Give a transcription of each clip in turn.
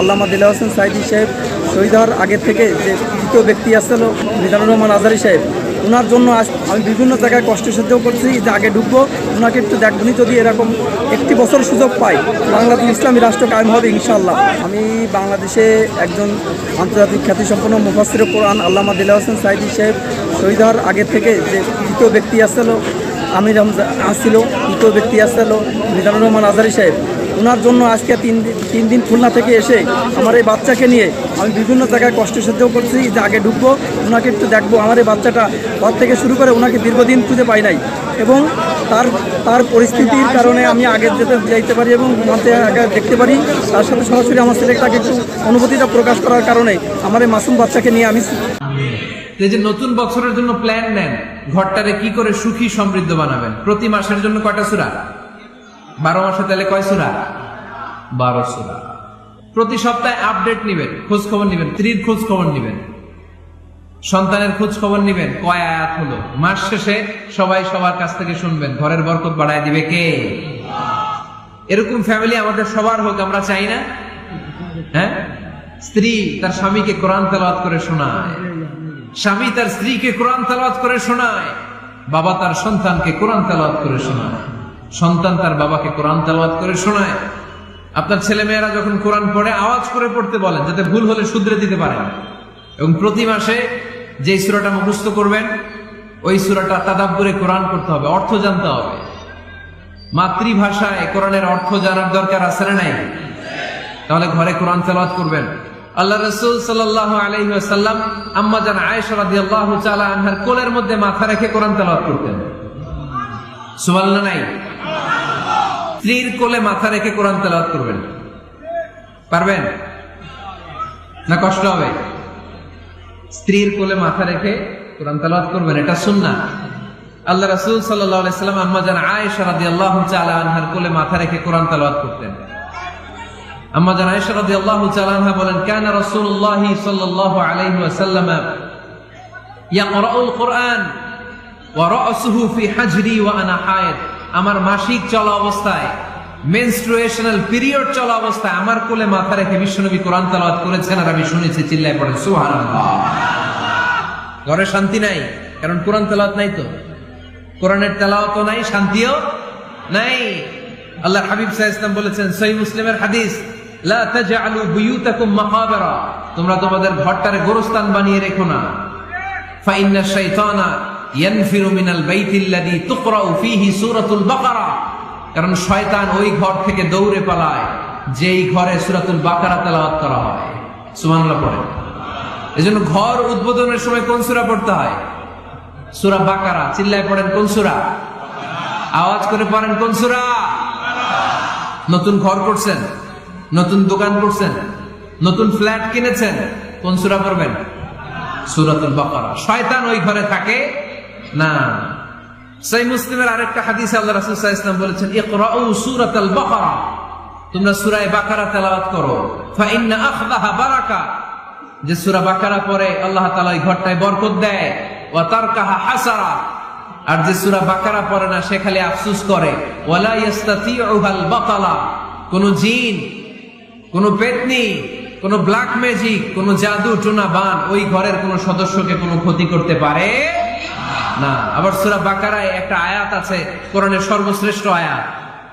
আল্লামা দিলা হোসেন সাইদি সাহেব শহীদ হওয়ার আগে থেকে যে দ্বিতীয় ব্যক্তি আসছিল, মিজানুর রহমান আজারি সাহেব ওনার জন্য আমি বিভিন্ন জায়গায় কষ্ট সাধ্য করছি যে আগে ঢুকবো ওনাকে একটু দেখবনি যদি এরকম একটি বছর সুযোগ পাই, বাংলাদেশ ইসলামী রাষ্ট্র কায়েম হবে ইনশাআল্লাহ। আমি বাংলাদেশে একজন আন্তর্জাতিক খ্যাতিসম্পন্ন মুফাসির কোরআন আল্লামা দিলা হোসেন সাইদি সাহেব শহীদ হওয়ার আগে থেকে যে দ্বিতীয় ব্যক্তি আসছিল, আমির রমজা আসছিল তৃতীয় ব্যক্তি আসছিল মিজানুর রহমান আজারি সাহেব। ওনার জন্য আজকে তিন তিন দিন খুলনা থেকে এসে আমার এই বাচ্চাকে নিয়ে আমি বিভিন্ন জায়গায় কষ্ট সাধ্য করছি যে আগে ঢুকবো, ওনাকে একটু দেখব। আমার এই বাচ্চাটা ঘর থেকে শুরু করে ওনাকে দীর্ঘদিন খুঁজে পাই নাই। এবং তার তার পরিস্থিতির কারণে আমি আগে যেতে যাইতে পারি এবং মাঝে আগে দেখতে পারি। তার সাথে সরাসরি আমার ছেলেটাকে একটু অনুভূতিটা প্রকাশ করার কারণে আমার এই মাসুম বাচ্চাকে নিয়ে আমি যে নতুন বছরের জন্য প্ল্যান নেন, ঘরটারে কি করে সুখী, সমৃদ্ধ বানাবেন? প্রতি মাসের জন্য কয়টা সুরা? বারো মাসে তাহলে কয় সুরা? বারো সুরা। প্রতি সপ্তাহে আপডেট নিবেন খোঁজ খবর নিবেন স্ত্রীর খোঁজ খবর নিবেন। সন্তানের খোঁজ খবর নিবেন, কয় আয়াত হলো? মাস শেষে সবাই সবার কাছ থেকে শুনবেন, ঘরের বরকত বাড়ায় দিবে কে? এরকম ফ্যামিলি আমাদের সবার হোক, আমরা চাই না? হ্যাঁ? স্ত্রী তার স্বামীকে কোরআন তেলাওয়াত করে শোনায়। স্বামী তার স্ত্রীকে কোরআন তেলাওয়াত করে শোনায়। বাবা তার সন্তানকে কোরআন তেলাওয়াত করে শোনায়। সন্তান তার বাবাকে কোরআন তেলাওয়াত করে শোনায়। আপনার ছেলে মেয়েরা যখন কোরআন পড়ে, আওয়াজ করে পড়তে বলেন, যাতে ভুল হলে শুধরে দিতে পারেন। এবং প্রতি মাসে যে সুরাটা মুখস্থ করবেন, ওই সুরাটা তাদাব্বুরে কোরআন করতে হবে, অর্থ জানতে হবে। মাতৃভাষায় কোরআনের অর্থ জানার দরকার আছে না নাই? তাহলে ঘরে কোরআন তেলাওয়াত করবেন। আল্লাহ রসুল সাল্লাহ আলহিহাসাল্লাম আম্মা জান আয়েশা রাদিয়াল্লাহু তাআলা আনহার কোলের মধ্যে মাথা রেখে কোরআন তেলাওয়াত করতেন। সুবহানাল্লাহ, নাই? স্ত্রীর কোলে মাথা রেখে কোরআন তেলাওয়াত করবেন। পারবেন? না কষ্ট হবে? স্ত্রীর কোলে মাথা রেখে কোরআন তেলাওয়াত করবেন, এটা সুন্নাহ। আল্লাহ রাসূল সাল্লাল্লাহু আলাইহি সাল্লাম আম্মা জান আয়েশা রাদিয়াল্লাহু তাআলা আনহার কোলে মাথা রেখে কোরআন তেলাওয়াত করতেন। আম্মা জান আয়েশা রাদিয়াল্লাহু তাআলা আনহা বলেন, কানা রাসূলুল্লাহ সাল্লাল্লাহু আলাইহি ওয়াসাল্লাম ইয়াকরাউল কুরআন ওয়া রা'সুহু ফি হাজরি ওয়া আনা হায়েদ। আমার মাসিক চলা অবস্থায় মেনস্ট্রুয়েশনাল পিরিয়ড চলা অবস্থায় আমার কোলে মাথা রেখে বিশ্বনবী কোরআন তেলাওয়াত করেছেন আর আমি শুনেছি, চিল্লায় পড়েন, সুবহানাল্লাহ। ঘরে শান্তি নাই, কারণ কোরআন তেলাওয়াত নাই তো। কোরআনের তেলাওয়াতও নাই, শান্তিও নাই। আল্লাহ হাবিব সাহেব ইসলাম বলেছেন সহি মুসলিমের হাদিস, লা তাজআলু বুয়ুতাকুম মাকাবিরা। তোমরা তোমাদের ঘরটারে গোরস্থান বানিয়ে রেখো না। ফা ইন্না শাইতানা বাকারা। কারণ শয়তান ওই ঘর থেকে দৌড়ে পালায়, যেই ঘরে সূরাতুল বাকারা তেলাওয়াত করা হয়। সুবহানাল্লাহ পড়ে এজন্য ঘর উদ্বোধনের সময় কোন সূরা পড়তে হয়? সূরা বাকারা। চিল্লায় পড়েন কোন সূরা? আওয়াজ করে পড়েন কোন সূরা? নতুন ঘর করছেন? নতুন দোকান করছেন? নতুন ফ্ল্যাট কিনেছেন? কোন সূরা পড়বেন? সূরাতুল বাকারা। শয়তান ওই ঘরে থাকে না। সেই মুসলিমের আরেকটা হাদিসে আল্লাহ রাসূল ওয়াসাল্লাম বলেছেন তোমরা সূরা বাকারা তেলাওয়াত করো। বারাকা। যে সূরা বাকারা পড়ে, আল্লাহ তাআলা ওই ঘরটায় বরকত দেয়। ওয়া তারকাহা হাসারা। আর যে সুরা বাকারা পড়ে না, সে খালি আফসুস করে। কোন জিন, কোন পেতনি, কোন ব্ল্যাক ম্যাজিক, কোন জাদু টোনা বান ওই ঘরের কোন সদস্যকে কোনো ক্ষতি করতে পারে না, আবার সূরা বাকারায় একটা আয়াত আছে, কোরআনের সর্বশ্রেষ্ঠ আয়াত।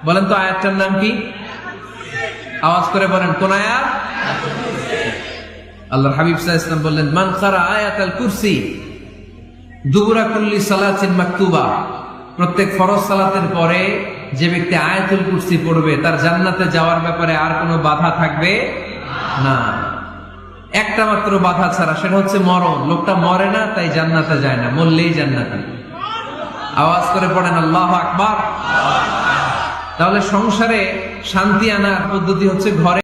বলেন তো আয়াতটার নাম কি? আওয়াজ করে বলেন, কোন আয়াত? আল্লাহর হাবিব আলাইহি ওয়াসাল্লাম বললেন, মান কারা আয়াতাল কুরসি, দুবুরা কুল্লি সালাতিন মাকতুবা। প্রত্যেক ফরজ সালাতের পরে যে ব্যক্তি আয়াতুল কুরসি পড়বে, তার জান্নাতে যাওয়ার ব্যাপারে আর কোনো বাধা থাকবে না। একটা মাত্র বাধা ছাড়া, সেটা হচ্ছে মরণ। লোকটা মরে না, তাই জান্নাতে যায় না, মরলেই জান্নাতে। আওয়াজ করে পড়েন, আল্লাহ আকবার। তাহলে সংসারে শান্তি আনার পদ্ধতি হচ্ছে ঘরে